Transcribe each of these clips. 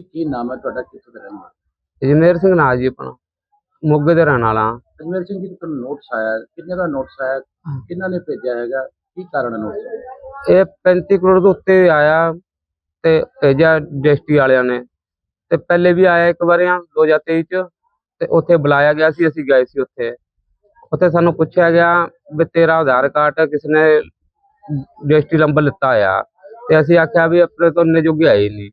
ਜੀ ਕੀ ਨਾਮ ਹੈ ਤੁਹਾਡਾ? ਕਿੱਥੋਂ ਦਾ ਰਹਿਣ ਵਾਲਾ? ਜਮੇਰ ਸਿੰਘ ਨਾਂ ਜੀ ਆਪਣਾ। ਮੋਗੇ ਦੇ ਰਹਿਣ ਵਾਲਾ ਅਜਮੇਰ ਸਿੰਘ ਜੀ ਤੁਹਾਨੂੰ ਨੋਟਸ ਆਇਆ। ਹੈ। ਕਿੰਨੇ ਦਾ ਨੋਟਸ ਆਇਆ? ਹੈ? ਕਿਹਨਾਂ ਨੇ ਭੇਜਿਆ ਹੈਗਾ? ਕੀ ਕਾਰਨ ਹੈ ਨੋਟਸ ਦਾ? ਇਹ 35 ਕਰੋੜ ਤੋਂ ਉੱਤੇ ਆਇਆ ਤੇ ਭੇਜਿਆ ਡਿਸਟੀ ਵਾਲਿਆਂ ਨੇ। ਤੇ ਪਹਿਲੇ ਵੀ ਆਇਆ ਇੱਕ ਵਾਰ 2023 ਚ। ਤੇ ਉੱਥੇ ਬੁਲਾਇਆ ਗਿਆ ਸੀ ਅਸੀਂ ਗਏ ਸੀ ਉੱਥੇ। ਉੱਥੇ ਸਾਨੂੰ ਪੁੱਛਿਆ ਗਿਆ ਵੀ ਤੇਰਾ ਆਧਾਰ ਕਾਰਡ ਕਿਸ ਨੇ ਡਿਸਟੀ ਨੰਬਰ ਲਿੱਤਾ ਆ। ਤੇ ਅਸੀਂ ਆਖਿਆ ਵੀ ਆਪਣੇ ਤੋਂ ਇੰਨੇ ਜੋਗੇ ਆਏ ਨਹੀਂ।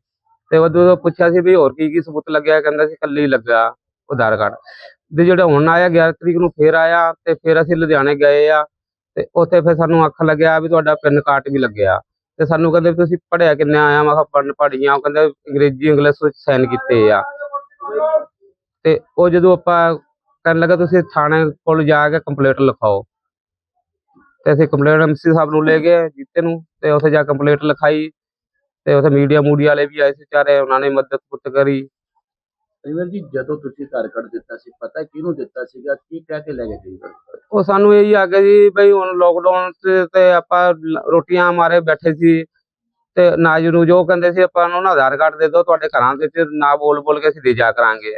ਤੇ ਉਦੋਂ ਪੁੱਛਿਆ ਸੀ ਵੀ ਹੋਰ ਕੀ ਕੀ ਸਬੂਤ ਲੱਗਿਆ, ਕਹਿੰਦਾ ਸੀ ਕੱਲੇ ਲੱਗਾ ਆਧਾਰ ਕਾਰਡ। ਤੇ ਜਿਹੜਾ ਹੁਣ ਆਇਆ 11 ਤਰੀਕ ਨੂੰ ਫੇਰ ਆਇਆ ਤੇ ਫਿਰ ਅਸੀਂ ਲੁਧਿਆਣੇ ਗਏ ਆ ਤੇ ਉੱਥੇ ਫਿਰ ਸਾਨੂੰ ਅੱਖ ਲੱਗਿਆ ਵੀ ਤੁਹਾਡਾ ਪਿੰਨ ਕਾਰਡ ਵੀ ਲੱਗਿਆ। ਤੇ ਸਾਨੂੰ ਕਹਿੰਦੇ ਵੀ ਤੁਸੀਂ ਪੜ੍ਹਿਆ ਕਿੰਨੇ ਆਇਆ, ਮੈਂ ਕਿਹਾ ਪੜ੍ਹਨ ਪੜ੍ਹੀਆਂ, ਉਹ ਕਹਿੰਦੇ ਅੰਗਰੇਜ਼ੀ, ਇੰਗਲਿਸ਼ ਵਿੱਚ ਸਾਈਨ ਕੀਤੇ ਆ। ਤੇ ਉਹ ਜਦੋਂ ਆਪਾਂ ਕਰਨ ਲੱਗਾ ਤੁਸੀਂ ਥਾਣੇ ਕੋਲ ਜਾ ਕੇ ਕੰਪਲੇਂਟ ਲਿਖਾਓ। ਤੇ ਅਸੀਂ ਕੰਪਲੇਂਟ ਐਮਸੀ ਸਾਹਿਬ ਨੂੰ ਲੈ ਗਏ, ਜੀਤੇ ਨੂੰ, ਤੇ ਉੱਥੇ ਜਾ ਕੰਪਲੇਂਟ ਲਿਖਾਈ। ਤੇ ਉੱਥੇ ਮੀਡੀਆ ਮੂਡੀਆ ਵਾਲੇ ਵੀ ਆਏ ਸੀ ਚਾਰੇ ਉਹਨਾਂ ਨੇ ਮਦਦ ਪੁੱਤ ਕਰੀ। ਅਜਮੇਰ ਜੀ ਜਦੋਂ ਤੁਸੀਂ ਘਰ ਕੱਢ ਦਿੱਤਾ ਸੀ ਪਤਾ ਕਿਹਨੂੰ ਦਿੱਤਾ ਸੀਗਾ ਕੀ ਕਹਿ ਕੇ ਲੈ ਗਏ ਸੀ ਉਹ ਸਾਨੂੰ ਇਹੀ ਆ ਗਿਆ ਜੀ ਬਈ ਹੁਣ ਲੋਕਡਾਊਨ ਤੇ ਆਪਾਂ ਲ- ਰੋਟੀਆਂ ਮਾਰੇ ਬੈਠੇ ਸੀ। ਤੇ ਨਾ ਜੀ ਨੂੰ ਜੋ ਕਹਿੰਦੇ ਸੀ ਆਪਾਂ ਨੂੰ ਨਾ ਆਧਾਰ ਕਾਰਡ ਦੇ ਦਿਓ ਤੁਹਾਡੇ ਘਰਾਂ ਦੇ ਵਿੱਚ ਨਾ ਬੋਲ ਬੋਲ ਕੇ ਅਸੀਂ ਦੇ ਜਾ ਕਰਾਂਗੇ।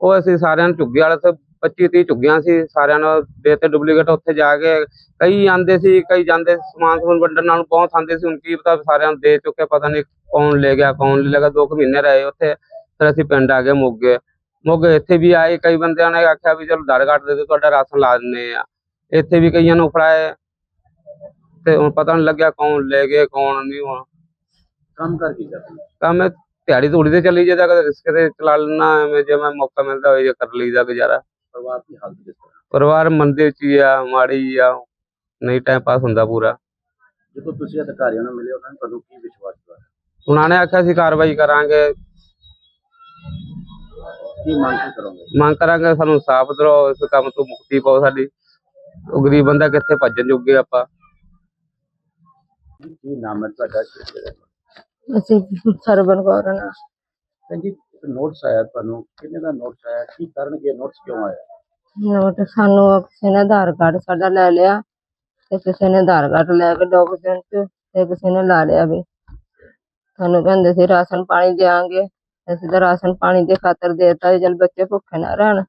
ਉਹ ਅਸੀਂ ਸਾਰਿਆਂ ਨੂੰ ਝੁੱਗੇ ਵਾਲੇ ਤੇ 25 30 ਝੁੱਗੀਆਂ ਸੀ ਸਾਰਿਆਂ ਨੂੰ ਦੇ ਤੇ ਡੁਪਲੀਕੇਟ ਉੱਥੇ ਜਾ ਕੇ ਕਈ ਆਂਦੇ ਸੀ ਕਈ ਜਾਂਦੇ ਸੀ, ਸਮਾਨ ਸਮੂਨ ਵੰਡਣ ਨਾਲ ਬਹੁਤ ਆਂਦੇ ਸੀ ਹੁਣ ਕੀ ਪਤਾ ਸਾਰਿਆਂ ਨੂੰ ਦੇ ਚੁੱਕੇ ਪਤਾ ਨਹੀਂ ਕੌਣ ਲੈ ਗਿਆ ਕੌਣ ਲੈ ਗਿਆ ਦੋ ਕੁ ਮਹੀਨੇ ਰਹੇ ਉੱਥੇ ਫਿਰ ਅਸੀਂ ਪਿੰਡ ਆ ਗਏ ਮੋਗੇ ਮੋਗੇ ਇੱਥੇ ਵੀ ਆਏ ਕਈ ਬੰਦਿਆਂ ਨੇ ਆਖਿਆ ਵੀ ਚਲੋ ਆਧਾਰ ਕਾਰਡ ਦੇ ਦਿਓ ਤੁਹਾਡਾ ਰਾਸ਼ਨ ਲਾ ਦਿੰਦੇ ਆ ਇੱਥੇ ਵੀ ਕਈਆਂ ਨੂੰ ਫੜਾਏ ਤੇ ਹੁਣ ਪਤਾ ਨਹੀਂ ਲੱਗਿਆ ਕੌਣ ਲੈ ਗਏ ਕੌਣ ਨਹੀਂ ਹੁਣ ਕੰਮ ਕਰ ਕੀ ਕਰਦੇ ਹੋ? ਕੰਮ ਇਹ ਦਿਹਾੜੀ ਧੂੜੀ ਤੇ ਚੱਲੀ ਜਾਂਦਾ ਕਦੇ ਰਿਸਕ ਤੇ ਚਲਾ ਲੈਣਾ ਐਵੇਂ ਜਿਵੇਂ ਮੌਕਾ ਮਿਲਦਾ ਹੋਏ ਜੇ ਕਰ ਲਈਦਾ ਗੁਜ਼ਾਰਾ ਪਰਿਵਾਰ ਦੀ ਹਾਲਤ ਕਿਸ ਤਰ੍ਹਾਂ? ਪਰਿਵਾਰ ਮੰਦੇ ਵਿੱਚ ਹੀ ਆ ਮਾੜੀ ਆ ਨਹੀਂ ਟਾਈਮ ਪਾਸ ਹੁੰਦਾ ਪੂਰਾ। ਜਦੋਂ ਤੁਸੀਂ ਅਧਿਕਾਰੀਆਂ ਨੂੰ ਮਿਲੇ ਉਹਨਾਂ ਨੇ ਤੁਹਾਨੂੰ ਕੀ ਵਿਸ਼ਵਾਸ ਦਿਵਾਇਆ? ਉਹਨਾਂ ਨੇ ਆਖਿਆ ਸੀ ਕਾਰਵਾਈ ਕਰਾਂਗੇ। ਕੀ ਮੰਗ ਕੀ ਕਰੋਗੇ? ਮੰਗ ਕਰਾਂਗੇ ਸਾਨੂੰ ਸਾਫ਼ ਦਿਓ ਇਸ ਕੰਮ ਤੋਂ ਮੁਕਤੀ ਪਾਓ ਸਾਡੀ। ਉਹ ਗਰੀਬ ਬੰਦਾ ਕਿੱਥੇ ਭੱਜਣ ਜੋਗੇ ਆਪਾਂ? ਕੀ ਨਾਮ ਹੈ ਤੁਹਾਡਾ? ਅਸੀਂ ਸਰਵਨ ਕੌਰ ਨਾ ਭੈਣ ਜੀ ਨੋਟਸ ਆਇਆ ਤੁਹਾਨੂੰ? ਕਿੰਨੇ ਦਾ ਨੋਟਸ ਆਇਆ? ਕੀ ਕਾਰਨ ਕੀ ਕਿਉਂ ਆਇਆ? ਨੋਟ ਸਾਨੂੰ ਕਿਸੇ ਨੇ ਆਧਾਰ ਕਾਰਡ ਸਾਡਾ ਲੈ ਲਿਆ ਤੇ ਕਿਸੇ ਨੇ ਆਧਾਰ ਕਾਰਡ ਲੈ ਕੇ ਡਾਕੂਮੈਂਟ ਤੇ ਕਿਸੇ ਨੇ ਲਾ ਲਿਆ ਵੀ। ਸਾਨੂੰ ਕਹਿੰਦੇ ਸੀ ਰਾਸ਼ਨ ਪਾਣੀ ਦਿਆਂਗੇ, ਅਸੀਂ ਤਾਂ ਰਾਸ਼ਨ ਪਾਣੀ ਦੇ ਖਾਤਰ ਦੇਤਾ ਚਲ ਬੱਚੇ ਭੁੱਖੇ ਨਾ ਰਹਿਣ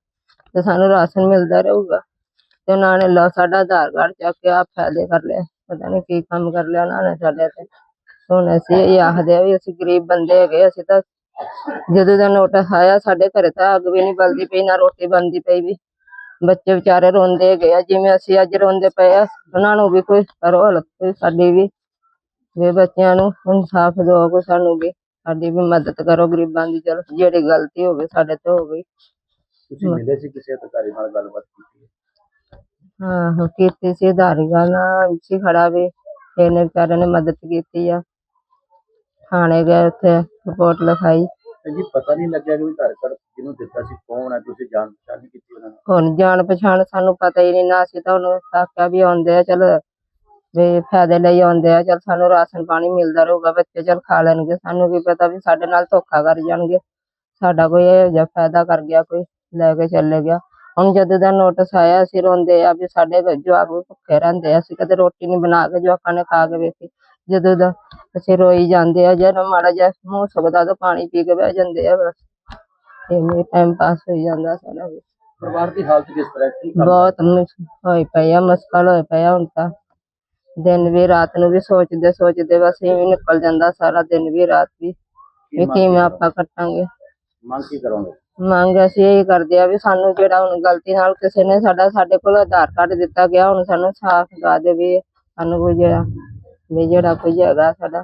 ਤੇ ਸਾਨੂੰ ਰਾਸ਼ਨ ਮਿਲਦਾ ਰਹੂਗਾ। ਤੇ ਉਹਨਾਂ ਨੇ ਲਾ ਸਾਡਾ ਆਧਾਰ ਕਾਰਡ ਚੱਕ ਕੇ ਆ ਫਾਇਦੇ ਕਰ ਲਿਆ, ਪਤਾ ਨਹੀਂ ਕੀ ਕੰਮ ਕਰ ਲਿਆ ਉਹਨਾਂ ਨੇ ਸਾਡੇ ਤੇ। ਹੁਣ ਅਸੀਂ ਇਹ ਆਖਦੇ ਆ ਵੀ ਅਸੀਂ ਗਰੀਬ ਬੰਦੇ ਹੈਗੇ, ਅਸੀਂ ਤਾਂ ਜਦੋਂ ਦਾ ਨੋਟਿਸ ਆਇਆ ਸਾਡੇ ਘਰੇ ਤਾਂ ਅੱਗ ਵੀ ਨਹੀਂ ਬਲਦੀ ਪਈ ਨਾ ਰੋਟੀ ਬਣਦੀ ਪਈ ਵੀ। ਬੱਚੇ ਵਿਚਾਰੇ ਰੋਂਦੇ ਗਏ ਆ ਜਿਵੇਂ ਅਸੀਂ ਅੱਜ ਰੋਂਦੇ ਪਏ ਆ ਉਹਨਾਂ ਨੂੰ ਵੀ ਕੋਈ ਹਲਕ ਕੋਈ ਸਾਡੀ ਵੀ। ਵੀ ਬੱਚਿਆਂ ਨੂੰ ਇਨਸਾਫ ਦਿਓ ਕੋਈ ਸਾਨੂੰ ਵੀ ਸਾਡੀ ਵੀ ਮਦਦ ਕਰੋ ਗਰੀਬਾਂ ਦੀ ਚਲੋ ਜਿਹੜੀ ਗਲਤੀ ਹੋਵੇ ਸਾਡੇ ਤੋਂ ਹੋ ਗਈ ਤੁਸੀਂ ਮਿਲੇ ਸੀ ਕਿਸੇ ਅਧਿਕਾਰੀ ਨਾਲ ਗੱਲਬਾਤ ਕੀਤੀ ਹਾਂ? ਕੀਤੀ ਸੀ ਧਾਰੀਵਾਲ ਨਾਲ ਸੀ ਖੜਾ ਵੀ ਇਹਨੇ ਵਿਚਾਰੇ ਨੇ ਮਦਦ ਕੀਤੀ ਆ। ਥਾਣੇ ਗਏ ਉੱਥੇ ਰਿਪੋਰਟ ਲਿਖਾਈ। ਜੀ ਪਤਾ ਨਹੀਂ ਲੱਗਿਆ ਕਿ ਵੀ ਘਰ ਘਰ ਜਿਹਨੂੰ ਦਿੱਤਾ ਸੀ ਕੌਣ ਹੈ ਤੁਸੀਂ ਜਾਣ ਪਛਾਣ ਨਹੀਂ ਕੀਤੀ ਉਹਨਾਂ ਨਾਲ ਹੁਣ ਜਾਣ ਪਛਾਣ ਸਾਨੂੰ ਪਤਾ ਹੀ ਨਹੀਂ ਨਾ ਅਸੀਂ ਤਾਂ ਉਹਨੂੰ ਆਖਿਆ ਵੀ ਆਉਂਦੇ ਆ ਚਲ ਵੀ ਫਾਇਦੇ ਲਈ ਆਉਂਦੇ ਆ ਚਲ ਸਾਨੂੰ ਰਾਸ਼ਨ ਪਾਣੀ ਮਿਲਦਾ ਰਹੂਗਾ ਬੱਚੇ ਚਲ ਖਾ ਲੈਣਗੇ ਸਾਨੂੰ ਕੀ ਪਤਾ ਵੀ ਸਾਡੇ ਨਾਲ ਧੋਖਾ ਕਰ ਜਾਣਗੇ। ਸਾਡਾ ਕੋਈ ਇਹੋ ਜਿਹਾ ਫਾਇਦਾ ਕਰ ਗਿਆ ਕੋਈ ਲੈ ਕੇ ਚੱਲੇ ਗਿਆ। ਹੁਣ ਜਦੋਂ ਦਾ ਨੋਟਿਸ ਆਇਆ ਅਸੀਂ ਰੋਂਦੇ ਆ ਵੀ ਸਾਡੇ ਜਵਾਕ ਵੀ ਭੁੱਖੇ ਰਹਿੰਦੇ ਆ ਅਸੀਂ ਕਦੇ ਰੋਟੀ ਨਹੀਂ ਬਣਾ ਕੇ ਜਵਾਕਾਂ ਨੇ ਖਾ ਕੇ ਵੇਖੀ। ਜਦੋਂ ਦਾ ਅਸੀਂ ਰੋਈ ਜਾਂਦੇ ਆ ਜਦੋਂ ਮਾੜਾ ਜਿਹਾ ਮੂੰਹ ਸੁੱਕਦਾ ਤਾਂ ਪਾਣੀ ਪੀ ਕੇ ਬਹਿ ਜਾਂਦੇ ਆ ਬਸ। ਇਵੇਂ ਟਾਈਮ ਪਾਸ ਹੋਈ ਜਾਂਦਾ ਸਾਡਾ ਵੀ ਪਰਿਵਾਰ ਦੀ ਹਾਲਤ ਕਿਸ ਤਰ੍ਹਾਂ ਹੈ? ਕੀ ਕੰਮ ਬਹੁਤ ਮੁਸ਼ਕ ਹੋਈ ਪਈ ਆ ਮੁਸ਼ਕਲ ਹੋਈ ਪਈ ਹੁਣ ਤਾਂ। ਦਿਨ ਵੀ ਰਾਤ ਨੂੰ ਵੀ ਸੋਚਦੇ ਸੋਚਦੇ ਬਸ ਇਵੇਂ ਨਿਕਲ ਜਾਂਦਾ ਸਾਰਾ ਦਿਨ ਵੀ ਰਾਤ ਵੀ। ਵੀ ਕਿਵੇਂ ਆਪਾਂ ਕੱਟਾਂਗੇ? ਮੰਗ ਕੀ ਕਰੋਗੇ? ਮੰਗ ਅਸੀਂ ਇਹ ਕਰਦੇ ਆ ਵੀ ਸਾਨੂੰ ਜਿਹੜਾ ਹੁਣ ਗਲਤੀ ਨਾਲ ਕਿਸੇ ਨੇ ਸਾਡਾ ਸਾਡੇ ਕੋਲ ਆਧਾਰ ਕਾਰਡ ਦਿੱਤਾ ਗਿਆ ਹੁਣ ਸਾਨੂੰ ਸਾਫ਼ ਗਾ ਦੇ ਵੀ ਸਾਨੂੰ ਕੋਈ ਜਿਹੜਾ ਵੀ ਜਿਹੜਾ ਕੋਈ ਹੈਗਾ ਸਾਡਾ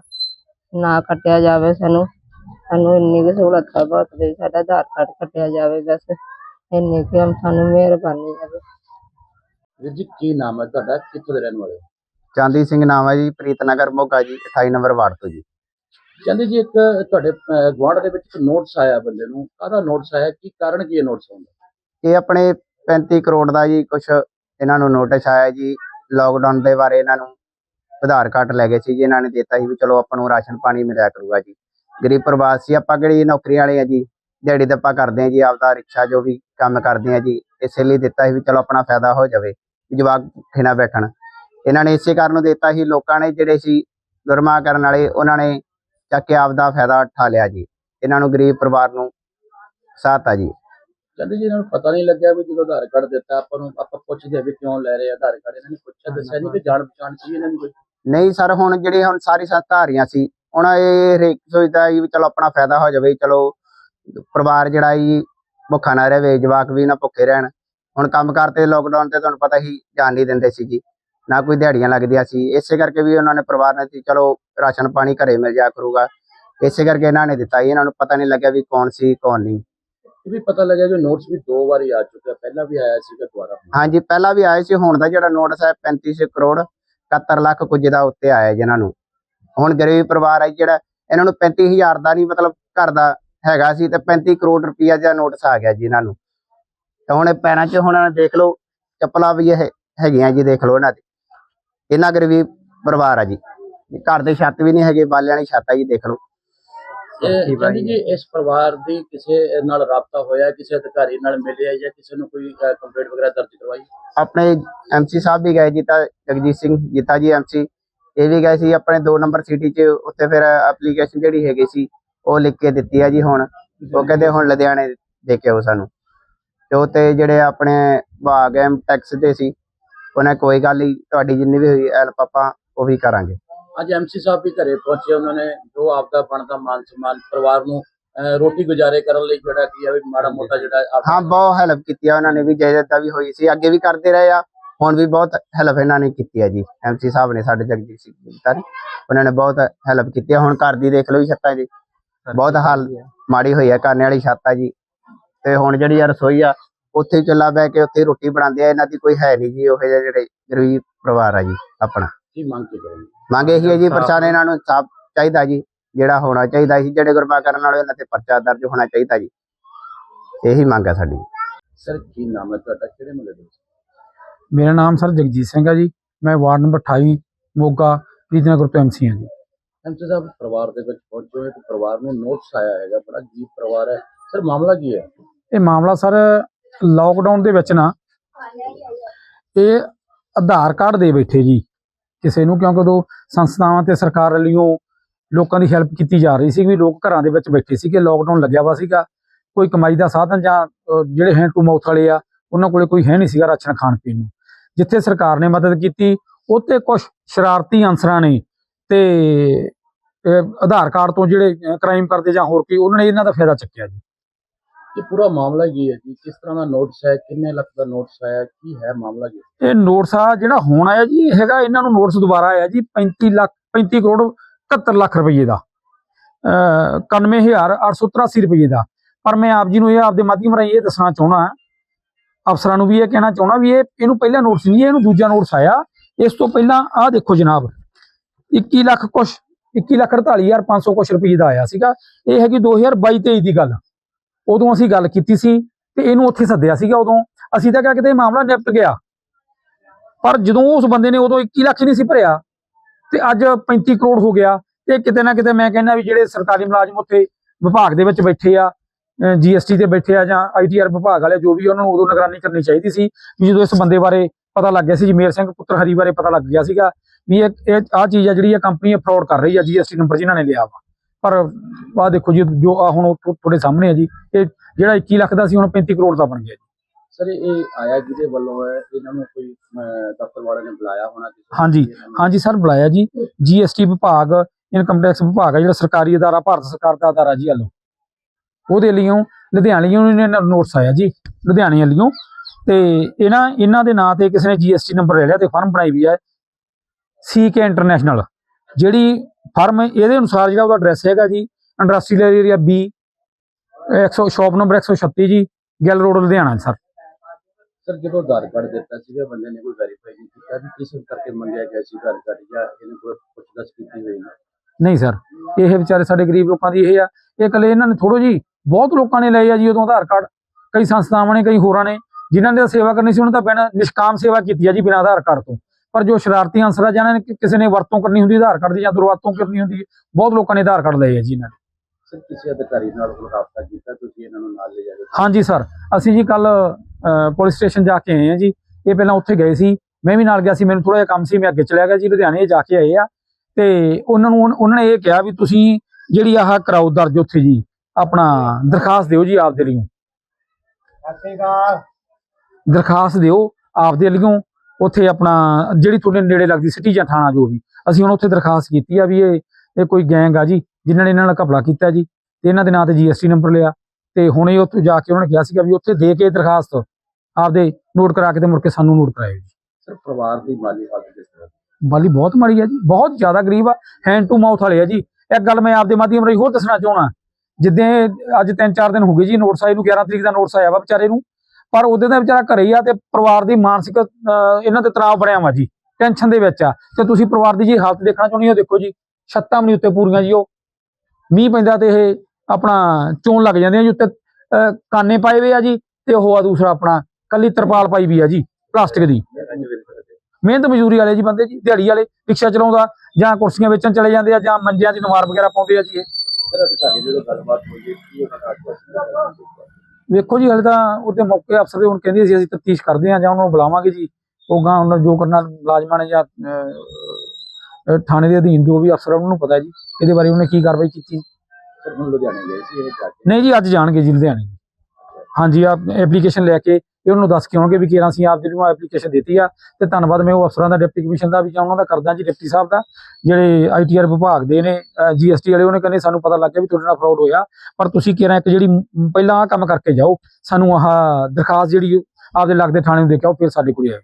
ਨਾ ਕੱਟਿਆ ਜਾਵੇ ਸਾਨੂੰ ਸਾਨੂੰ ਇੰਨੀ ਕੁ ਸਹੂਲਤ ਹੈ ਬਹੁਤ ਵੀ ਸਾਡਾ ਆਧਾਰ ਕਾਰਡ ਕੱਟਿਆ ਜਾਵੇ ਬਸ ਇੰਨੀ ਕੁ ਸਾਨੂੰ ਮਿਹਰਬਾਨੀ ਜਾਵੇ ਵੀਰ ਜੀ ਕੀ ਨਾਮ ਹੈ ਤੁਹਾਡਾ? ਕਿੱਥੋਂ ਦੇ ਰਹਿਣ ਵਾਲੇ ਹੋ? ਚਾਂਦੀ ਸਿੰਘ ਨਾਮ ਹੈ ਜੀ ਪ੍ਰੀਤਨਗਰ ਮੋਗਾ ਜੀ 28 ਨੰਬਰ ਵਾਰਡ ਤੋਂ ਜੀ। ਕਹਿੰਦੇ ਜੀ ਇੱਕ ਤੁਹਾਡੇ ਅਹ, ਗੁਆਂਢ ਦੇ ਵਿੱਚ ਇੱਕ ਨੋਟਸ ਆਇਆ ਬੰਦੇ ਨੂੰ। ਕਾਹਦਾ ਨੋਟਸ ਆਇਆ? ਕੀ ਕਾਰਨ ਕੀ ਹੈ ਨੋਟਸ ਆਉਣ ਦਾ? ਇਹ ਆਪਣੇ 35 ਕਰੋੜ ਦਾ ਜੀ ਕੁਝ ਇਹਨਾਂ ਨੂੰ ਨੋਟਿਸ ਆਇਆ ਜੀ ਲੋਕਡਾਊਨ ਦੇ ਬਾਰੇ ਇਹਨਾਂ ਨੂੰ। ਆਧਾਰ ਕਾਰਡ ਲੈ ਗਏ ਸੀ ਜੀ ਇਹਨਾਂ ਨੇ ਦਿੱਤਾ ਸੀ ਵੀ ਚਲੋ ਆਪਾਂ ਨੂੰ ਰਾਸ਼ਨ ਪਾਣੀ ਮਿਲਿਆ ਕਰੂਗਾ ਜੀ। ਗਰੀਬ ਪਰਿਵਾਰ ਸੀ ਆਪਾਂ ਕਿਹੜੀ ਨੌਕਰੀ ਵਾਲੇ ਆ ਜੀ? ਦਿਹਾੜੀ ਦੱਪਾ ਕਰਦੇ ਆ ਜੀ ਆਪਦਾ ਰਿਕਸ਼ਾ ਜੋ ਵੀ ਕੰਮ ਕਰਦੇ ਆ ਜੀ ਇਸੇ ਲਈ ਦਿੱਤਾ ਸੀ ਵੀ ਚਲੋ ਆਪਣਾ ਫਾਇਦਾ ਹੋ ਜਾਵੇ ਜਵਾਕ ਭੁੱਖੇ ਨਾ ਬੈਠਣ। ਇਹਨਾਂ ਨੇ ਇਸੇ ਕਾਰਨ ਦਿੱਤਾ ਸੀ ਲੋਕਾਂ ਨੇ ਜਿਹੜੇ ਸੀ ਗੁਰਮਾ ਕਰਨ ਵਾਲੇ ਉਹਨਾਂ ਨੇ ਚੱਕ ਕੇ ਆਪਦਾ ਫਾਇਦਾ ਉਠਾ ਲਿਆ ਜੀ। ਇਹਨਾਂ ਨੂੰ ਗਰੀਬ ਪਰਿਵਾਰ ਨੂੰ ਸਹਾਇਤਾ ਜੀ। ਕਹਿੰਦੇ ਜੀ ਇਹਨਾਂ ਨੂੰ ਪਤਾ ਨਹੀਂ ਲੱਗਿਆ ਵੀ ਜਦੋਂ ਆਧਾਰ ਕਾਰਡ ਦਿੱਤਾ ਆਪਾਂ ਨੂੰ ਆਪਾਂ ਪੁੱਛਦੇ ਆ ਵੀ ਕਿਉਂ ਲੈ ਰਹੇ ਆ ਆਧਾਰ ਕਾਰਡ ਇਹਨਾਂ ਨੇ ਪੁੱਛਿਆ ਦੱਸਿਆ ਨਹੀਂ ਕਿ ਜਾਣ ਪਛਾਣ ਸੀ ਇਹਨਾਂ ਦੀ ਕੋਈ? ਨਹੀਂ ਸਰ ਹੁਣ ਜਿਹੜੇ ਹੁਣ ਸਾਰੀ ਸੰਸਥਾ ਆ ਰਹੀਆਂ ਸੀ ਹੁਣ ਇਹ ਹਰੇਕ ਸੋਚਦਾ ਜੀ ਵੀ ਚਲੋ ਆਪਣਾ ਫਾਇਦਾ ਹੋ ਜਾਵੇ ਚਲੋ ਪਰਿਵਾਰ ਜਿਹੜਾ ਜੀ ਭੁੱਖਾ ਨਾ ਰਹੇ ਜਵਾਕ ਵੀ ਨਾ ਭੁੱਖੇ ਰਹਿਣ। ਹੁਣ ਕੰਮਕਾਰ ਤੇ ਲੋਕਡਾਊਨ ਤੇ ਤੁਹਾਨੂੰ ਪਤਾ ਹੀ ਜਾਣ ਨਹੀਂ ਦਿੰਦੇ ਸੀ ਜੀ ਨਾ ਕੋਈ ਦਿਹਾੜੀਆਂ ਲੱਗਦੀਆਂ ਸੀ। ਇਸੇ ਕਰਕੇ ਵੀ ਉਹਨਾਂ ਨੇ ਪਰਿਵਾਰ ਨੇ ਸੀ ਚਲੋ ਰਾਸ਼ਨ ਪਾਣੀ ਘਰੇ ਮਿਲ ਜਾ ਕਰੂਗਾ। ਇਸੇ ਕਰਕੇ ਇਹਨਾਂ ਨੇ ਦਿੱਤਾ ਜੀ ਇਹਨਾਂ ਨੂੰ ਪਤਾ ਨਹੀਂ ਲੱਗਿਆ ਵੀ ਕੌਣ ਸੀ ਕੌਣ ਨਹੀਂ। ਇਹ ਵੀ ਪਤਾ ਲੱਗਿਆ ਕਿ ਨੋਟਸ ਵੀ ਦੋ ਵਾਰੀ ਆ ਚੁੱਕਿਆ ਪਹਿਲਾਂ ਵੀ ਆਇਆ ਸੀਗਾ ਦੁਬਾਰਾ। ਹਾਂਜੀ ਪਹਿਲਾਂ ਵੀ ਆਏ ਸੀ ਹੁਣ ਦਾ ਜਿਹੜਾ ਨੋਟਿਸ ਹੈ 35 ਕਰੋੜ। 71 ਲੱਖ ਕੁਝ ਦਾ ਉੱਤੇ ਆਇਆ ਜੀ ਇਹਨਾਂ ਨੂੰ। ਹੁਣ ਗਰੀਬ ਪਰਿਵਾਰ ਹੈ ਜਿਹੜਾ, ਇਹਨਾਂ ਨੂੰ 35000 ਦਾ ਨਹੀਂ ਮਤਲਬ ਘਰ ਦਾ ਹੈਗਾ ਸੀ ਤੇ 35 ਕਰੋੜ ਰੁਪਇਆ ਦਾ ਨੋਟਿਸ ਆ ਗਿਆ ਜੀ ਇਹਨਾਂ ਨੂੰ। ਤੇ ਹੁਣ ਪੈਰਾਂ 'ਚ ਹੁਣ ਦੇਖ ਲਓ, ਚੱਪਲਾਂ ਵੀ ਇਹ ਹੈਗੀਆਂ ਜੀ ਦੇਖ ਲਓ ਇਹਨਾਂ ਦੇ। ਇਹਨਾਂ ਗਰੀਬ ਪਰਿਵਾਰ ਆ ਜੀ। ਘਰ ਦੇ ਛੱਤ ਵੀ ਨਹੀਂ ਹੈਗੇ, ਬਾਲਿਆਂ ਵਾਲੀ ਛੱਤ ਆ ਜੀ ਦੇਖ ਲਓ। ਕਹਿੰਦੇ? ਜੀ ਇਸ ਪਰਿਵਾਰ ਦੀ ਕਿਸੇ ਨਾਲ ਰਾਬਤਾ ਹੋਇਆ ਕਿਸੇ ਅਧਿਕਾਰੀ ਨਾਲ ਮਿਲਿਆ ਜਾਂ ਕਿਸੇ ਨੂੰ ਕੋਈ ਕੰਪਲੇਂਟ ਵਗੈਰਾ ਦਰਜ ਕਰਵਾਈ? ਆਪਣੇ ਐਮਸੀ ਸਾਹਿਬ ਵੀ ਗਏ ਜੀ ਤਾਂ ਜਗਜੀਤ ਸਿੰਘ ਜੀਤਾ ਜੀ ਐਮਸੀ ਇਹ ਵੀ ਗਏ ਸੀ ਆਪਣੇ 2 ਨੰਬਰ ਸਿਟੀ 'ਚ ਉੱਥੇ ਫਿਰ ਐਪਲੀਕੇਸ਼ਨ ਜਿਹੜੀ ਹੈਗੀ ਸੀ ਉਹ ਲਿਖ ਕੇ ਦਿੱਤੀ ਆ ਜੀ ਹੁਣ। ਉਹ ਕਹਿੰਦੇ ਹੁਣ ਲੁਧਿਆਣੇ ਦੇ ਕੇ ਆਓ ਸਾਨੂੰ। ਤੇ ਉੱਤੇ ਜਿਹੜੇ ਆਪਣੇ ਭਾਗ ਐਮ ਟੈਕਸ ਦੇ ਸੀ ਉਹਨੇ ਕੋਈ ਗੱਲ ਨਹੀਂ ਤੁਹਾਡੀ ਜਿੰਨੀ ਵੀ ਹੋਈ ਹੈਲਪ ਆਪਾਂ ਉਹ ਵੀ ਕਰਾਂਗੇ। ਅੱਜ ਐਮਸੀ ਸਾਹਿਬ ਵੀ ਘਰੇ ਪਹੁੰਚੇ, ਉਹਨਾਂ ਨੇ ਜੋ ਆਪਦਾ ਬਣਦਾ ਮਾਨ ਸਨਮਾਨ ਪਰਿਵਾਰ ਨੂੰ ਰੋਟੀ ਗੁਜ਼ਾਰੇ ਕਰਨ ਲਈ ਜਿਹੜਾ ਕੀ ਹੈ ਵੀ ਮਾੜਾ ਮੋਟਾ ਜਿਹੜਾ ਹਾਂ, ਬਹੁਤ ਹੈਲਪ ਕੀਤੀ ਆ ਉਹਨਾਂ ਨੇ ਵੀ, ਜਾਇਦਾਦ ਵੀ ਹੋਈ ਸੀ, ਅੱਗੇ ਵੀ ਕਰਦੇ ਰਹੇ ਆ, ਹੁਣ ਵੀ ਬਹੁਤ ਹੈਲਪ ਇਹਨਾਂ ਨੇ ਕੀਤੀ ਆ ਜੀ। ਐਮਸੀ ਸਾਹਿਬ ਨੇ ਸਾਡੇ ਜਗਜੀਤ ਸਿੰਘ ਜੀਤਾ ਉਹਨਾਂ ਨੇ ਬਹੁਤ ਹੈਲਪ ਕੀਤੀ ਆ, ਹੁਣ ਘਰ ਦੀ ਦੇਖ ਲਓ ਜੀ ਛੱਤਾਂ ਦੀ ਬਹੁਤ ਹਾਲ ਮਾੜੀ ਹੋਈ ਆ ਕਾਨੇ ਵਾਲੀ ਛੱਤ ਆ ਜੀ। ਤੇ ਹੁਣ ਜਿਹੜੀ ਆ ਰਸੋਈ ਆ, ਉੱਥੇ ਹੀ ਚੁੱਲ੍ਹਾ ਬਹਿ ਕੇ ਉੱਥੇ ਰੋਟੀ ਬਣਾਉਂਦੇ ਆ, ਇਹਨਾਂ ਦੀ ਕੋਈ ਹੈ ਨਹੀਂ ਜੀ, ਉਹ ਜਿਹੜੇ ਗਰੀਬ ਪਰਿਵਾਰ ਆ ਜੀ, ਆਪਣਾ। ਕੀ ਮੰਗ ਕੇ ਕਰੋਗੇ? ਮੰਗ ਇਹੀ ਹੈ ਜੀ ਪਰੇਸ਼ਾਨ ਇਹਨਾਂ ਨੂੰ ਇਨਸਾਫ ਚਾਹੀਦਾ ਜੀ ਜਿਹੜਾ ਹੋਣਾ ਚਾਹੀਦਾ ਸੀ ਜਿਹੜੇ ਗੁਰਮਾ ਕਰਨ ਵਾਲੇ ਉਹਨਾਂ ਤੇ ਪਰਚਾ ਦਰਜ ਹੋਣਾ ਚਾਹੀਦਾ ਜੀ। ਇਹੀ ਮੰਗ ਹੈ ਸਾਡੀ। ਸਰ ਕੀ ਨਾਮ ਹੈ ਤੁਹਾਡਾ? ਕਿਹੜੇ ਮਹੱਲੇ ਦੇ ਵਿੱਚ? ਮੇਰਾ ਨਾਮ ਸਰ ਜਗਜੀਤ ਸਿੰਘ ਹੈ ਜੀ। ਮੈਂ ਵਾਰਡ ਨੰਬਰ 28 ਮੋਗਾ ਪ੍ਰੀਤਨਗਰ ਤੋਂ ਐਮਸੀ ਹਾਂ ਜੀ। ਐਮਸੀ ਸਾਹਿਬ ਪਰਿਵਾਰ ਦੇ ਵਿੱਚ ਪਹੁੰਚੇ ਤੇ ਪਰਿਵਾਰ ਨੂੰ ਨੋਟਿਸ ਆਇਆ ਹੈਗਾ ਬੜਾ ਗਰੀਬ ਪਰਿਵਾਰ ਹੈ। ਸਰ ਮਾਮਲਾ ਕੀ ਹੈ? ਇਹ ਮਾਮਲਾ ਸਰ ਲਾਕਡਾਊਨ ਦੇ ਵਿੱਚ ਨਾ ਇਹ ਆਧਾਰ ਕਾਰਡ ਦੇ ਬੈਠੇ ਜੀ। ਕਿਸੇ ਨੂੰ, ਕਿਉਂਕਿ ਉਦੋਂ ਸੰਸਥਾਵਾਂ ਤੇ ਸਰਕਾਰ ਵੱਲੋਂ ਲੋਕਾਂ ਦੀ ਹੈਲਪ ਕੀਤੀ ਜਾ ਰਹੀ ਸੀ ਵੀ ਲੋਕ ਘਰਾਂ ਦੇ ਵਿੱਚ ਬੈਠੇ ਸੀਗੇ ਲੋਕਡਾਊਨ ਲੱਗਿਆ ਵਾ ਸੀਗਾ। ਕੋਈ ਕਮਾਈ ਦਾ ਸਾਧਨ ਜਾਂ ਜਿਹੜੇ ਹੈਂਡ ਟੂ ਮਾਊਥ ਵਾਲੇ ਆ, ਉਹਨਾਂ ਕੋਲੇ ਕੋਈ ਹੈ ਨਹੀਂ ਸੀਗਾ ਰਾਸ਼ਨ ਖਾਣ ਪੀਣ ਨੂੰ। ਜਿੱਥੇ ਸਰਕਾਰ ਨੇ ਮਦਦ ਕੀਤੀ, ਉੱਥੇ ਕੁਝ ਸ਼ਰਾਰਤੀ ਅਨਸਰਾਂ ਨੇ ਤੇ ਆਧਾਰ ਕਾਰਡ ਤੋਂ ਜਿਹੜੇ ਕ੍ਰਾਈਮ ਕਰਦੇ ਜਾਂ ਹੋਰ ਕੀ, ਉਹਨਾਂ ਨੇ ਇਹਨਾਂ ਦਾ ਫਾਇਦਾ ਚੱਕਿਆ ਜੀ। ਇਹ ਪੂਰਾ ਮਾਮਲਾ ਕੀ ਹੈ ਜੀ? ਕਿਸ ਤਰ੍ਹਾਂ ਦਾ ਨੋਟਿਸ ਹੈ ਕਿੰਨੇ ਲੱਖ ਦਾ ਨੋਟਿਸ ਆਇਆ? ਕੀ ਹੈ ਮਾਮਲਾ ਕੀ ਇਹ ਨੋਟਸ ਆ ਜਿਹੜਾ ਹੁਣ ਆਇਆ ਜੀ ਹੈਗਾ ਇਹਨਾਂ ਨੂੰ ਨੋਟਸ ਦੁਬਾਰਾ ਆਇਆ ਜੀ 35 ਲੱਖ 35 ਕਰੋੜ 71 ਲੱਖ ਰੁਪਏ ਦਾ। 91883 ਰੁਪਏ ਦਾ। ਪਰ ਮੈਂ ਆਪ ਜੀ ਨੂੰ ਇਹ ਆਪਦੇ ਮਾਧਿਅਮ ਰਾਹੀਂ ਇਹ ਦੱਸਣਾ ਚਾਹਣਾ ਅਫਸਰਾਂ ਨੂੰ ਵੀ ਇਹ ਕਹਿਣਾ ਚਾਹਣਾ ਵੀ ਇਹ ਇਹਨੂੰ ਪਹਿਲਾ ਨੋਟਸ ਨਹੀਂ ਹੈ, ਇਹਨੂੰ ਦੂਜਾ ਨੋਟਸ ਆਇਆ। ਇਸ ਤੋਂ ਪਹਿਲਾਂ ਆਹ ਦੇਖੋ ਜਨਾਬ 21 ਲੱਖ ਕੁਛ 21 ਲੱਖ 48500 ਕੁਛ ਰੁਪਏ ਦਾ ਆਇਆ ਸੀਗਾ। ਇਹ ਹੈਗੀ 2022 23 ਦੀ ਗੱਲ। ਉਦੋਂ ਅਸੀਂ ਗੱਲ ਕੀਤੀ ਸੀ ਤੇ ਇਹਨੂੰ ਉੱਥੇ ਸੱਦਿਆ ਸੀਗਾ ਉਦੋਂ। ਅਸੀਂ ਤਾਂ ਕਿਹਾ ਕਿਤੇ ਮਾਮਲਾ ਨਿਪਟ ਗਿਆ। ਪਰ ਜਦੋਂ ਉਸ ਬੰਦੇ ਨੇ ਉਦੋਂ 21 ਲੱਖ ਨਹੀਂ ਸੀ ਭਰਿਆ ਤੇ ਅੱਜ 35 ਕਰੋੜ ਹੋ ਗਿਆ ਤੇ ਕਿਤੇ ਨਾ ਕਿਤੇ ਮੈਂ ਕਹਿੰਦਾ ਵੀ ਜਿਹੜੇ ਸਰਕਾਰੀ ਮੁਲਾਜ਼ਮ ਉੱਥੇ ਵਿਭਾਗ ਦੇ ਵਿੱਚ ਬੈਠੇ ਆ ਜੀਐਸਟੀ ਤੇ ਬੈਠੇ ਆ ਜਾਂ ਆਈਟੀਆਰ ਵਿਭਾਗ ਵਾਲੇ ਜੋ ਵੀ ਉਹਨਾਂ ਨੂੰ ਉਦੋਂ ਨਿਗਰਾਨੀ ਕਰਨੀ ਚਾਹੀਦੀ ਸੀ ਵੀ ਜਦੋਂ ਇਸ ਬੰਦੇ ਬਾਰੇ ਪਤਾ ਲੱਗ ਗਿਆ ਸੀ, ਜਮੇਰ ਸਿੰਘ ਪੁੱਤਰ ਹਰੀ ਬਾਰੇ ਪਤਾ ਲੱਗ ਗਿਆ ਸੀਗਾ ਵੀ ਇਹ ਇਹ ਆ ਚੀਜ਼ ਆ ਜਿਹੜੀ ਇਹ ਕੰਪਨੀ ਫਰਾਡ ਕਰ ਰਹੀ ਆ ਜੀਐਸਟੀ ਨੰਬਰ ਜਿਨ੍ਹਾਂ ਨੇ ਲਿਆ ਵਾ। ਪਰ ਆਹ ਦੇਖੋ ਜੀ ਜੋ ਆ ਹੁਣ ਤੁਹਾਡੇ ਸਾਹਮਣੇ ਆ ਜੀ ਇਹ ਜਿਹੜਾ 21 ਲੱਖ ਦਾ ਸੀ ਹੁਣ 35 ਕਰੋੜ ਦਾ ਬਣ ਗਿਆ ਜੀ। ਸਰ ਇਹ ਆਇਆ ਜਿਹਦੇ ਵੱਲੋਂ ਹੈ? ਇਹਨਾਂ ਨੂੰ ਕੋਈ ਦਫ਼ਤਰ ਵਾਲਿਆਂ ਨੇ ਬੁਲਾਇਆ ਹੋਣਾ ਹਾਂਜੀ, ਇਹਨਾਂ? ਹਾਂਜੀ ਸਰ ਬੁਲਾਇਆ ਜੀ। ਜੀਐਸਟੀ ਵਿਭਾਗ ਇਨਕਮ ਟੈਕਸ ਵਿਭਾਗ ਆ ਜਿਹੜਾ ਸਰਕਾਰੀ ਅਦਾਰਾ ਭਾਰਤ ਸਰਕਾਰ ਦਾ ਅਦਾਰਾ ਜੀ ਵੱਲੋਂ। ਉਹਦੇ ਲਈਓ ਲੁਧਿਆਣੇ ਵੱਲੋਂ ਨੇ ਨੋਟਿਸ ਆਇਆ ਜੀ ਲੁਧਿਆਣੇ ਵੱਲੋਂ ਤੇ ਇਹਨਾਂ ਇਹਨਾਂ ਦੇ ਨਾਂ ਤੇ ਕਿਸੇ ਨੇ ਜੀਐਸਟੀ ਨੰਬਰ ਲੈ ਲਿਆ ਤੇ ਫਰਮ ਬਣਾਈ ਵੀ ਹੈ ਸੀਕੇ ਇੰਟਰਨੈਸ਼ਨਲ ਜਿਹੜੀ ਫਰਮ ਇਹਦੇ ਅਨੁਸਾਰ ਜਿਹੜਾ ਉਹਦਾ ਐਡਰੈਸ ਹੈਗਾ ਜੀ industrial area B 100 shop number 136 ਜੀ Gill road Ludhiana sir. Sir ਜਦੋਂ ਆਧਾਰ ਕਾਰਡ ਦਿੱਤਾ ਸੀਗਾ ਬੰਦੇ ਨੇ ਕੋਈ ਵੈਰੀਫਾਈ ਨਹੀਂ ਕੀਤਾ ਵੀ ਕਿਸ ਕਰਕੇ ਮੰਗਿਆ ਗਿਆ ਸੀ ਆਧਾਰ ਕਾਰਡ ਜਾਂ ਇਹਨੇ ਕੋਈ ਪੁੱਛਗਛ ਕੀਤੀ ਹੋਈ ਨਹੀਂ ਨਹੀਂ ਸਰ। ਇਹ ਵਿਚਾਰੇ ਸਾਡੇ ਗਰੀਬ ਲੋਕਾਂ ਦੀ ਇਹ ਆ ਇਹ ਇਕੱਲੇ ਇਹਨਾਂ ਨੇ ਥੋੜੋ ਜੀ ਬਹੁਤ ਲੋਕਾਂ ਨੇ ਲਏ ਆ ਜੀ ਉਦੋਂ ਆਧਾਰ ਕਾਰਡ। ਕਈ ਸੰਸਥਾਵਾਂ ਨੇ ਕਈ ਹੋਰਾਂ ਨੇ ਜਿਨ੍ਹਾਂ ਨੇ ਸੇਵਾ ਕਰਨੀ ਸੀ ਉਹਨਾਂ ਤਾਂ ਬਿਨਾਂ ਨਿਸ਼ਕਾਮ ਸੇਵਾ ਕੀਤੀ ਆ ਜੀ ਬਿਨਾਂ ਆਧਾਰ ਕਾਰਡ ਤੋਂ। ਪਰ ਜੋ ਸ਼ਰਾਰਤੀ ਅਨਸਰ ਆ ਜਿਨ੍ਹਾਂ ਨੇ ਕਿ- ਕਿਸੇ ਨੇ ਵਰਤੋਂ ਕਰਨੀ ਹੁੰਦੀ ਆਧਾਰ ਕਾਰਡ ਦੀ ਜਾਂ ਦੁਰਵਰਤੋਂ ਕਰਨੀ ਹੁੰਦੀ ਹੈ, ਬਹੁਤ ਲੋਕਾਂ ਨੇ ਆਧਾਰ ਕਾਰਡ ਲਏ ਆ ਜੀ ਇਹਨਾਂ ਨੇ ਸਰ ਕਿਸੇ ਅਧਿਕਾਰੀ ਨਾਲ ਕੋਈ ਰਾਬਤਾ ਕੀਤਾ ਤੁਸੀਂ ਇਹਨਾਂ ਨੂੰ ਨਾਲ ਲੈ ਜਾਵੇ ਹਾਂਜੀ ਸਰ ਅਸੀਂ ਜੀ ਕੱਲ ਪੁਲਿਸ ਸਟੇਸ਼ਨ ਜਾ ਕੇ ਆਏ ਆ ਜੀ। ਇਹ ਪਹਿਲਾਂ ਉੱਥੇ ਗਏ ਸੀ ਮੈਂ ਵੀ ਨਾਲ ਗਿਆ ਸੀ ਮੈਨੂੰ ਥੋੜਾ ਜਿਹਾ ਕੰਮ ਸੀ ਮੈਂ ਅੱਗੇ ਚਲਿਆ ਗਿਆ ਜੀ ਲੁਧਿਆਣੇ ਜਾ ਕੇ ਆਏ ਆ। ਤੇ ਉਹਨਾਂ ਨੂੰ ਉਹਨਾਂ ਨੇ ਇਹ ਕਿਹਾ ਵੀ ਤੁਸੀਂ ਜਿਹੜੀ ਆਹ ਕਰਾਓ ਦਰਜ ਉੱਥੇ ਜੀ ਆਪਣਾ ਦਰਖਾਸਤ ਦਿਓ ਜੀ ਆਪਦੇ ਲਈ ਦਰਖਾਸਤ ਦਿਓ ਆਪਦੇ ਲਈਓ ਉੱਥੇ ਆਪਣਾ ਜਿਹੜੀ ਤੁਹਾਡੇ ਨੇੜੇ ਲੱਗਦੀ ਸਿਟੀ ਜਾਂ ਥਾਣਾ ਜੋ ਵੀ ਅਸੀਂ ਹੁਣ ਉੱਥੇ ਦਰਖਾਸਤ ਕੀਤੀ ਆ ਵੀ ਇਹ ਇਹ ਕੋਈ ਗੈਂਗ ਆ ਜੀ ਜਿਨ੍ਹਾਂ ਨੇ ਇਹਨਾਂ ਨਾਲ ਘਪਲਾ ਕੀਤਾ ਜੀ ਤੇ ਇਹਨਾਂ ਦੇ ਨਾਂ ਤੇ ਜੀਐਸਟੀ ਨੰਬਰ ਲਿਆ ਤੇ ਹੁਣ ਇਹ ਉੱਥੇ ਜਾ ਕੇ ਉਹਨਾਂ ਨੇ ਕਿਹਾ ਸੀਗਾ ਵੀ ਉੱਥੇ ਦੇ ਕੇ ਦਰਖਾਸਤ ਆਪਦੇ ਨੋਟ ਕਰਾ ਕੇ ਤੇ ਮੁੜ ਕੇ ਸਾਨੂੰ ਨੋਟ ਕਰਾਇਓ ਜੀ। ਸਰ ਪਰਿਵਾਰ ਦੀ ਮਾਲੀ ਹਾਲਤ ਕਿਸ ਤਰ੍ਹਾਂ ਬਾਲੀ ਬਹੁਤ ਮਾੜੀ ਹੈ ਜੀ ਬਹੁਤ ਜ਼ਿਆਦਾ ਗਰੀਬ ਆ ਹੈਂਡ ਟੂ ਮਾਊਥ ਵਾਲੇ ਆ ਜੀ। ਇੱਕ ਗੱਲ ਮੈਂ ਆਪਦੇ ਮਾਧਿਅਮ ਰਾਹੀਂ ਹੋਰ ਦੱਸਣਾ ਚਾਹਣਾ ਜਿੱਦਾਂ ਅੱਜ 3-4 ਦਿਨ ਹੋ ਗਏ ਜੀ ਨੋਟਿਸ ਆਏ ਨੂੰ 11 ਤਰੀਕ ਦਾ ਨੋਟਿਸ ਆਇਆ ਵਾ ਵਿਚਾਰੇ ਨੂੰ ਪਰ ਉਹਦੇ ਦਾ ਵਿਚਾਰਾ ਘਰੇ ਹੀ ਆ ਤੇ ਪਰਿਵਾਰ ਦੀ ਮਾਨਸਿਕ ਇਹਨਾਂ ਤੇ ਤਣਾਅ ਬਣਿਆ ਵਾ ਜੀ ਟੈਨਸ਼ਨ ਦੇ ਵਿੱਚ ਆ। ਤੇ ਤੁਸੀਂ ਪਰਿਵਾਰ ਦੀ ਜੀ ਹਾਲਤ ਦੇਖਣਾ ਚਾਹੁੰਦੇ ਹੋ, ਦੇਖੋ ਜੀ, ਛੱਤਾਂ ਵੀ ਉੱਤੇ ਪੂਰੀਆਂ ਜੀ ਉਹ। ਮੀਂਹ ਪੈਂਦਾ ਤੇ ਇਹ ਆਪਣਾ ਚੋਣ ਲੱਗ ਜਾਂਦੀਆਂ ਜੀ ਉੱਤੇ ਕਾਨੇ ਪਾਏ ਹੋਏ ਆ ਜੀ ਤੇ ਉਹ ਆ ਦੂਸਰਾ ਆਪਣਾ, ਕੱਲੀ ਤਰਪਾਲ ਪਾਈ ਵੀ ਆ ਜੀ, ਪਲਾਸਟਿਕ ਦੀ। ਮਿਹਨਤ ਮਜ਼ਦੂਰੀ ਵਾਲੇ ਜੀ ਬੰਦੇ ਜੀ, ਦਿਹਾੜੀ ਵਾਲੇ, ਰਿਕਸ਼ਾ ਚਲਾਉਂਦਾ, ਜਾਂ ਕੁਰਸੀਆਂ ਵੇਚਣ ਚਲੇ ਜਾਂਦੇ ਆ, ਜਾਂ ਮੰਜਿਆਂ ਦੀ ਨਵਾਰ ਵਗੈਰਾ ਪਾਉਂਦੇ ਆ ਜੀ ਇਹ। ਸਰ, ਅਧਿਕਾਰੀ ਜਦੋਂ ਗੱਲਬਾਤ ਹੋਈ, ਕੀ ਉਹਨਾਂ ਦਾ ਵੇਖੋ ਜੀ ਹਲੇ ਤਾਂ ਉਹਦੇ ਮੌਕੇ ਅਫਸਰ ਦੇ ਹੁਣ ਕਹਿੰਦੇ ਸੀ ਅਸੀਂ ਤਫਤੀਸ਼ ਕਰਦੇ ਆ ਜਾਂ ਉਹਨੂੰ ਬੁਲਾਵਾਂਗੇ ਜੀ। ਉਹ ਗਾਂ ਉਹਨਾਂ ਜੋ ਕਰਨਾ ਮੁਲਾਜ਼ਮਾਂ ਨੇ ਜਾਂ ਥਾਣੇ ਦੇ ਅਧੀਨ ਜੋ ਵੀ ਅਫਸਰ ਉਹਨਾਂ ਨੂੰ ਪਤਾ ਹੈ ਜੀ। ਇਹਦੇ ਬਾਰੇ ਉਹਨੇ ਕੀ ਕਾਰਵਾਈ ਕੀਤੀ? ਲੁਧਿਆਣੇ ਗਏ ਸੀ ਇਹ ਨਹੀਂ ਜੀ ਅੱਜ ਜਾਣਗੇ ਜੀ ਲੁਧਿਆਣੇ। ਹਾਂਜੀ ਆ ਐਪਲੀਕੇਸ਼ਨ ਲੈ ਕੇ ਇਹ ਉਹਨੂੰ ਦੱਸ ਕੇ ਆਉਣਗੇ ਵੀ ਕਿਹੜਾ ਅਸੀਂ ਆਪ ਜਿਹੜੀ ਐਪਲੀਕੇਸ਼ਨ ਦਿੱਤੀ ਆ ਤੇ ਧੰਨਵਾਦ ਮੈਂ ਉਹ ਅਫਸਰਾਂ ਦਾ ਡਿਪਟੀ ਕਮਿਸ਼ਨ ਦਾ ਵੀ ਜਾਂ ਉਹਨਾਂ ਦਾ ਕਰਦਾ ਜੀ ਡਿਪਟੀ ਸਾਹਿਬ ਦਾ ਜਿਹੜੇ ਆਈਟੀਆਰ ਵਿਭਾਗ ਦੇ ਨੇ ਜੀਐਸਟੀ ਵਾਲੇ ਉਹਨੇ ਕਹਿੰਦੇ ਸਾਨੂੰ ਪਤਾ ਲੱਗ ਗਿਆ ਵੀ ਤੁਹਾਡੇ ਨਾਲ ਫਰਾਡ ਹੋਇਆ ਪਰ ਤੁਸੀਂ ਕਿਹੜਾ ਇੱਕ ਜਿਹੜੀ ਪਹਿਲਾਂ ਆਹ ਕੰਮ ਕਰਕੇ ਜਾਓ ਸਾਨੂੰ ਆਹ ਦਰਖਾਸਤ ਜਿਹੜੀ ਆਪਦੇ ਲੱਗਦੇ ਥਾਣੇ ਨੂੰ ਦੇਖਿਓ ਫਿਰ ਸਾਡੇ ਕੋਲ ਆਏ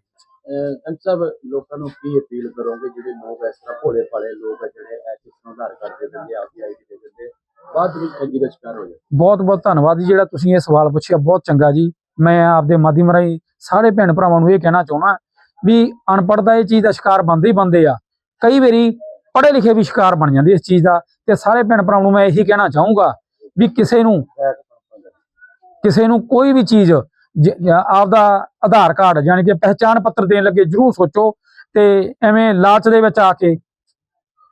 ਅੰਤ ਸਾਹਿਬ ਲੋਕਾਂ ਨੂੰ ਕੀ ਅਪੀਲ ਕਰੋਗੇ ਜਿਹੜੇ ਲੋਕ ਇਸ ਤਰ੍ਹਾਂ ਭੋਲੇ ਭਾਲੇ ਲੋਕ ਆ ਜਿਹੜੇ ਇਹ ਕਿਸ ਤਰ੍ਹਾਂ ਆਧਾਰ ਕਾਰਡ ਦੇ ਦਿੰਦੇ ਆਪਦੀ ਆਈਡੀ ਦੇ ਦਿੰਦੇ ਬਾਅਦ ਵਿੱਚ ਠੱਗੀ ਦਾ ਸ਼ਿਕਾਰ ਹੋ ਜਾਂਦੇ ਬਹੁਤ ਬਹੁਤ ਧੰਨਵਾਦ ਜੀ ਜਿਹੜਾ ਤੁਸੀਂ ਇਹ ਸਵਾਲ ਪੁੱਛਿਆ ਬਹੁਤ ਚੰਗਾ ਜੀ। ਮੈਂ ਆਪਦੇ ਮਾਧਿਅਮ ਰਾਹੀਂ ਸਾਰੇ ਭੈਣ ਭਰਾਵਾਂ ਨੂੰ ਇਹ ਕਹਿਣਾ ਚਾਹੁੰਦਾ ਵੀ ਅਨਪੜ੍ਹਤਾ ਇਹ ਚੀਜ਼ ਦਾ ਸ਼ਿਕਾਰ ਬੰਦੇ ਹੀ ਬੰਦੇ ਆ। ਕਈ ਵਾਰੀ ਪੜ੍ਹੇ ਲਿਖੇ ਵੀ ਸ਼ਿਕਾਰ ਬਣ ਜਾਂਦੇ ਇਸ ਚੀਜ਼ ਦਾ ਤੇ ਸਾਰੇ ਭੈਣ ਭਰਾਵਾਂ ਨੂੰ ਮੈਂ ਇਹੀ ਕਹਿਣਾ ਚਾਹੂੰਗਾ ਵੀ ਕਿਸੇ ਨੂੰ ਕਿਸੇ ਨੂੰ ਕੋਈ ਵੀ ਚੀਜ਼ ਜ- ਆਪਦਾ ਆਧਾਰ ਕਾਰਡ ਯਾਨੀ ਕਿ ਪਹਿਚਾਣ ਪੱਤਰ ਦੇਣ ਲੱਗੇ ਜਰੂਰ ਸੋਚੋ ਤੇ ਐਵੇਂ ਲਾਲਚ ਦੇ ਵਿੱਚ ਆ ਕੇ,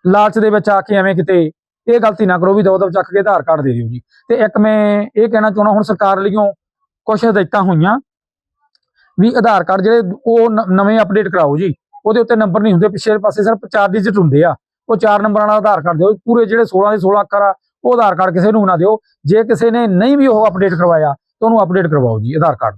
ਲਾਲਚ ਦੇ ਵਿੱਚ ਆ ਕੇ ਐਵੇਂ ਕਿਤੇ ਇਹ ਗਲਤੀ ਨਾ ਕਰੋ ਵੀ ਦੋ ਦੋ ਚੱਕ ਕੇ ਆਧਾਰ ਕਾਰਡ ਦੇ ਦਿਓ ਜੀ। ਤੇ ਇੱਕ ਮੈਂ ਇਹ ਕਹਿਣਾ ਚਾਹੁੰਦਾ ਹੁਣ ਸਰਕਾਰ ਵੱਲੋਂ ਕੁਝ ਹਦਾਇਤਾਂ ਹੋਈਆਂ। ਵੀ ਆਧਾਰ ਕਾਰਡ ਜਿਹੜੇ ਉਹ ਨਵੇਂ ਅਪਡੇਟ ਕਰਾਓ ਜੀ। ਉਹਦੇ ਉੱਤੇ ਨੰਬਰ ਨਹੀਂ ਹੁੰਦੇ, ਪਿਛਲੇ ਪਾਸੇ ਸਿਰਫ ਚਾਰ ਡਿਜਿਟ ਹੁੰਦੇ ਆ। ਉਹ ਚਾਰ ਨੰਬਰਾਂ ਨਾਲ ਆਧਾਰ ਕਾਰਡ ਦਿਓ। ਪੂਰੇ ਜਿਹੜੇ 16 ਦੇ 16 ਅੱਖਰ ਆ, ਉਹ ਆਧਾਰ ਕਾਰਡ ਕਿਸੇ ਨੂੰ ਨਾ ਦਿਓ। ਜੇ ਕਿਸੇ ਨੇ ਨਹੀਂ ਵੀ ਉਹ ਅਪਡੇਟ ਕਰਵਾਇਆ, ਤਾਂ ਉਹਨੂੰ ਅਪਡੇਟ ਕਰਵਾਓ ਜੀ, ਆਧਾਰ ਕਾਰਡ।